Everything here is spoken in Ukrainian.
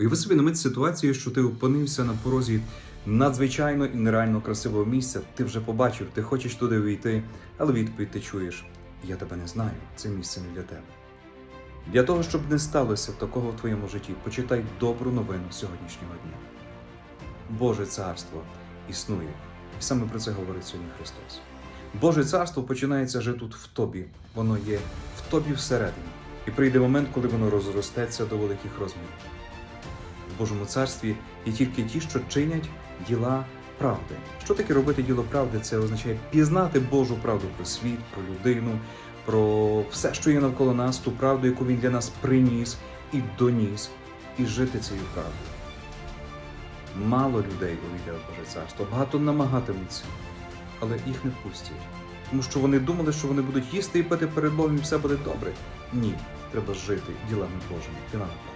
Уяви собі на мить ситуацію, що ти опинився на порозі надзвичайно і нереально красивого місця. Ти вже побачив, ти хочеш туди увійти, але відповідь ти чуєш: я тебе не знаю, це місце не для тебе. Для того, щоб не сталося такого в твоєму житті, почитай добру новину сьогоднішнього дня. Боже царство існує, і саме про це говорить сьогодні Христос. Боже царство починається вже тут в тобі, воно є в тобі всередині, і прийде момент, коли воно розростеться до великих розмірів. В Божому царстві є тільки ті, що чинять діла правди. Що таке робити діло правди? Це означає пізнати Божу правду про світ, про людину, про все, що є навколо нас, ту правду, яку він для нас приніс і доніс, і жити цією правдою. Мало людей увійде в Боже царство, багато намагатимуться, але їх не пустять. Тому що вони думали, що вони будуть їсти і пити перед Богом, і все буде добре. Ні, треба жити ділами Божими, ділами Божими.